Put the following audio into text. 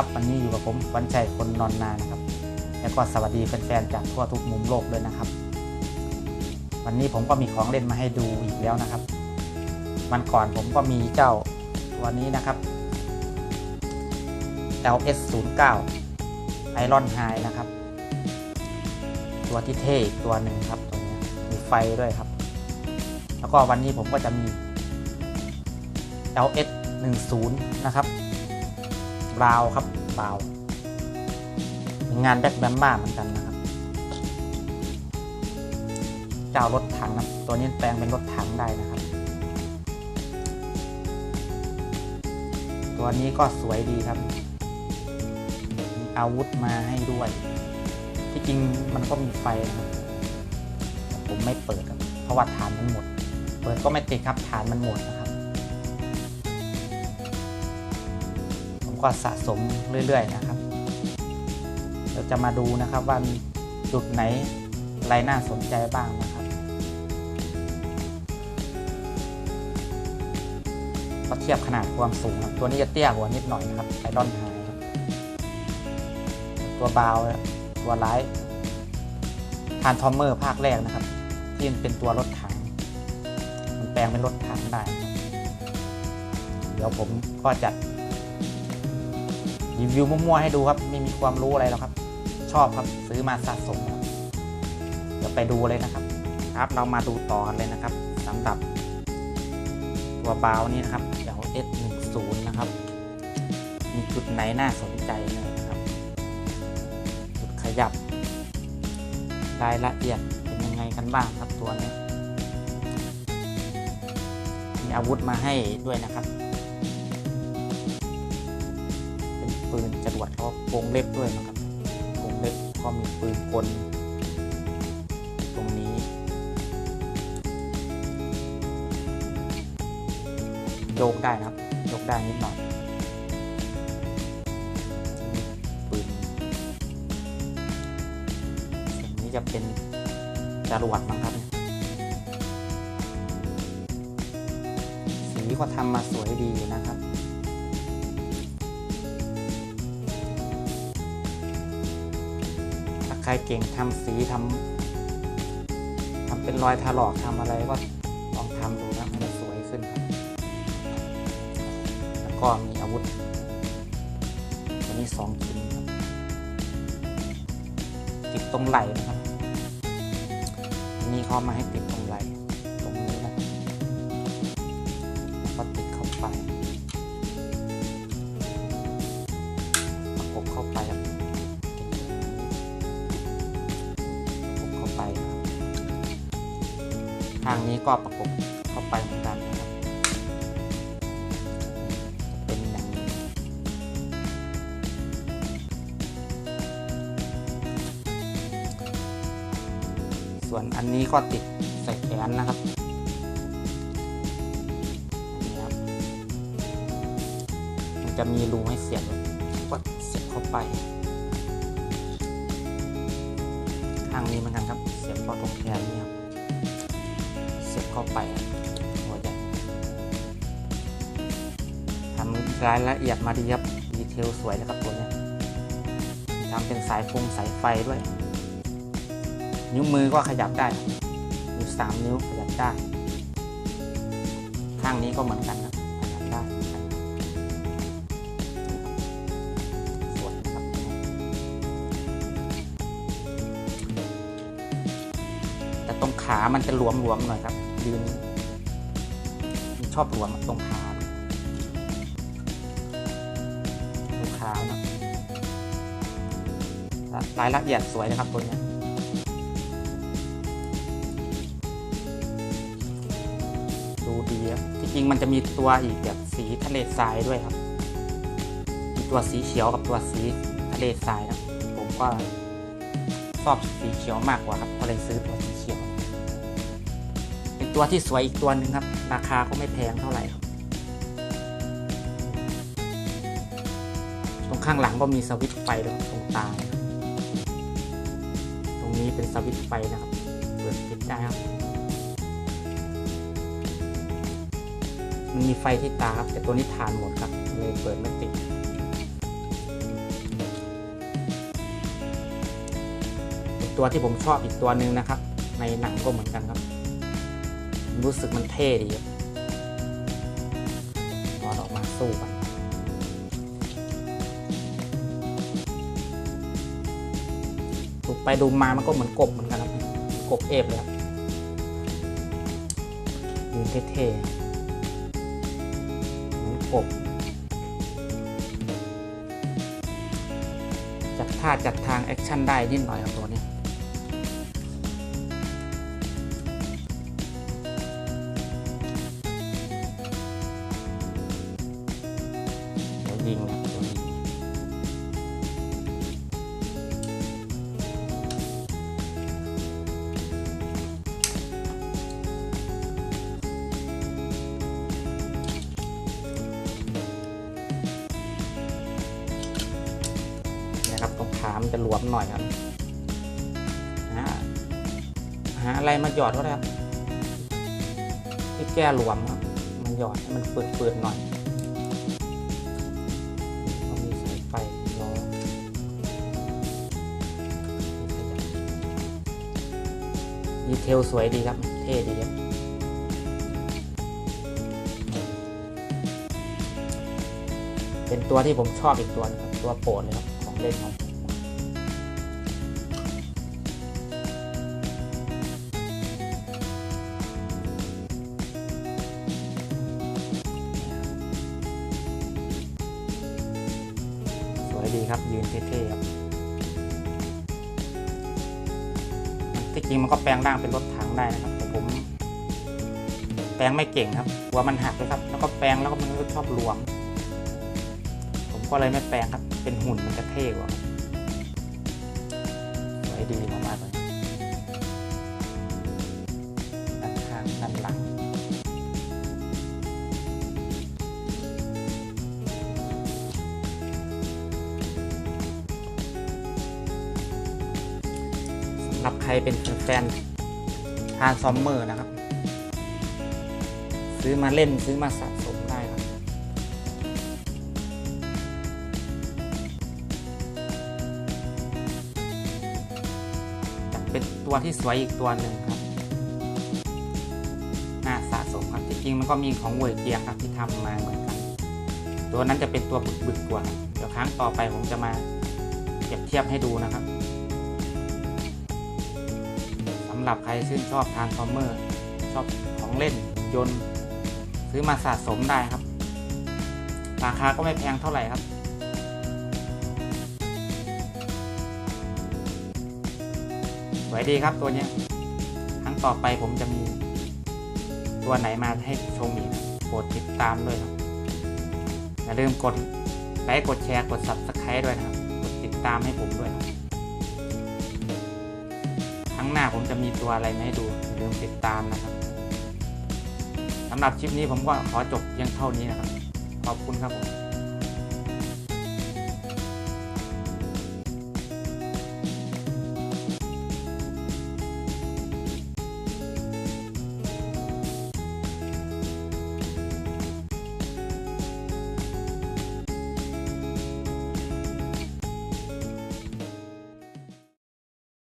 ครับ วันนี้อยู่กับผมวันชัยคนนอนนานะครับ แล้วก็สวัสดีแฟนๆจากทั่วทุกมุมโลกด้วยนะครับ วันนี้ผมก็มีของเล่นมาให้ดูอีกแล้วนะครับวันก่อนผมก็มีเจ้าตัวนี้นะครับ LS 0 9 Iron High นะครับ ตัวที่เท่อีกตัวหนึ่งครับตัวนี้มีไฟด้วยครับ แล้วก็วันนี้ผมก็จะมี LS 10 นะครับ บาวครับบาวงานแบ็คแบมบ้าเหมือนกันนะครับเจ้ารถถังนะตัวนี้แปลงเป็นรถถังได้นะครับ ตัวนี้ก็สวยดีครับมีอาวุธมาให้ด้วย ที่จริงมันก็มีไฟนะครับผมไม่เปิดครับเพราะว่าฐานมันหมด เปิดก็ไม่ติดครับฐานมันหมดนะครับ ก็สะสมเรื่อยๆนะครับ เราจะมาดูนะครับว่ามีจุดไหนอะไรน่าสนใจบ้างนะครับก็เทียบขนาดความสูงครับตัวนี้จะเตี้ยกว่านิดหน่อยนะครับไอรอนไฮครับตัวบาวตัวร้ายทานทอมเมอร์ภาคแรกนะครับ ที่เป็นตัวรถถัง มันแปลงเป็นรถถังได้ เดี๋ยวผมก็จะ รีวิวมั่วๆให้ดูครับ ไม่มีความรู้อะไรหรอกครับ ชอบครับซื้อมาสะสมครับเดี๋ยวไปดูเลยนะครับ ครับเรามาดูต่อกันเลยนะครับสำหรับ ตัวบาวนี่นะครับเดี๋ยว S10 นะครับ มีจุดไหนน่าสนใจเลยนะครับ จุดขยับรายละเอียดเป็นยังไงกันบ้างครับตัวนี้มีอาวุธมาให้ด้วยนะครับ ปืนจรวดก็วงเล็บด้วยนะครับวงเล็บก็มีปืนกลตรงนี้ โยกได้นะครับโยกได้นิดหน่อยปืนส่วนนี้จะเป็นจรวดมั้งครับสีก็ทำมาสวยดีนะครับาใครเก่งทำสีทำทำเป็นรอยถลอกทำอะไรก็ลองทำดูนะมันจะสวยขึ้นครับแล้วก็มีอาวุธตัวนี้สองชิ้นติดตรงไหล่นะครับอันนี่เขามาให้ติดตรงไหล่ตรงนี้นะแล้วก็ติดเข้าไป ทางนี้ก็ประกบเข้าไปเหมือนกันนะครับเป็นอย่างนี้ส่วนอันนี้ก็ติดใส่แขนนะครับนี่ครับมันจะมีรูให้เสียบก็เสียบเข้าไปข้างนี้เหมือนกันครับ เสียบเข้าตรงแขนนี่ครับ เสียบเข้าไปหัวใจทำรายละเอียดมาดีครับดีเทลสวยนะครับตัวนี้ทำเป็นสายฟงสายไฟด้วย นิ้วมือก็ขยับได้นิ้วสามนิ้วขยับได้ ข้างนี้ก็เหมือนกันนะขยับได้ ขามันจะหลวมๆหน่อยครับยืนชอบหลวมตรงขาดูขานะรายละเอียดสวยนะครับตัวนี้ดูดีครับที่จริงมันจะมีตัวอีกแบบสีทะเลทรายด้วยครับ มีตัวสีเขียวกับตัวสีทะเลทรายนะผมก็ชอบสีเขียวมากกว่าครับก็เลยซื้อตัวสีเขียว ตัวที่สวยอีกตัวหนึ่งครับ ราคาก็ไม่แพงเท่าไหร่ตรงข้างหลังก็มีสวิตช์ไฟตรงกลางตรงนี้เป็นสวิตช์ไฟนะครับเปิดปิดได้ครับ มันมีไฟที่ตาครับ แต่ตัวนี้ทานหมดครับเลยเปิดไม่ติดตัวที่ผมชอบอีกตัวหนึ่งนะครับ ในหนังก็เหมือนกันครับ รู้สึกมันเท่ดีครับถอออกมาสู้กันดูไปดูมามันก็เหมือนกบเหมือนกันครับ กบเอฟเลยครับยืนเท่ๆเหมือนกบจัดท่าจัดทางแอคชั่นได้นิดหน่อยครับตัวนี้ มันจะหลวมหน่อยครับหาหาอะไรมาหยอดก็ได้ครับที่แก้หลวมครับ มันหยอดให้มันปืดๆหน่อยต้องมีสายไฟล้อดีเทลสวยดีครับ เท่ดีครับเป็นตัวที่ผมชอบอีกตัวหนึงครับ ตัวโปรดเลยครับ ของเล่นของผม ดีครับ ยืนเท่ๆครับที่จริงมันก็แปลงร่างเป็นรถถังได้นะครับ แต่ผม แปลงไม่เก่งครับหัวมันหักเลยครับ แล้วก็แปลงแล้วก็มันก็ชอบรวม ผมก็เลยไม่แปลงครับ เป็นหุ่นมันจะเท่กว่าสวยดีมากๆเลย รับใครเป็นแฟนทานซอมเมอร์นะครับ ซื้อมาเล่นซื้อมาสะสมได้ครับจะเป็นตัวที่สวยอีกตัวหนึ่งครับน่าสะสมครับจริงๆมันก็มีของเวยเกียร์ครับที่ทำมาเหมือนกัน ตัวนั้นจะเป็นตัวบึกๆกว่า เดี๋ยวครั้งต่อไปผมจะมาเปรียบเทียบให้ดูนะครับำหรับใครชื่นชอบทานฟอร์เมอร์ ชอบของเล่นยนต์ซื้อมาสะสมได้ครับ ราคาก็ไม่แพงเท่าไหร่ครับสวยดีครับตัวนี้ครั้งต่อไปผมจะมีตัวไหนมาให้ชมอีกโปรดติดตามด้วยครับ อย่าลืมกดไลค์กดแชร์กด subscribe ด้วยนะครับ กดติดตามให้ผมด้วยางหน้าผมจะมีตัวอะไรมาให้ดูอย่าลืมติดตามนะครับสำหรับคลิปนี้ผมก็ขอจบเพียงเท่านี้นะครับ ขอบคุณครับผม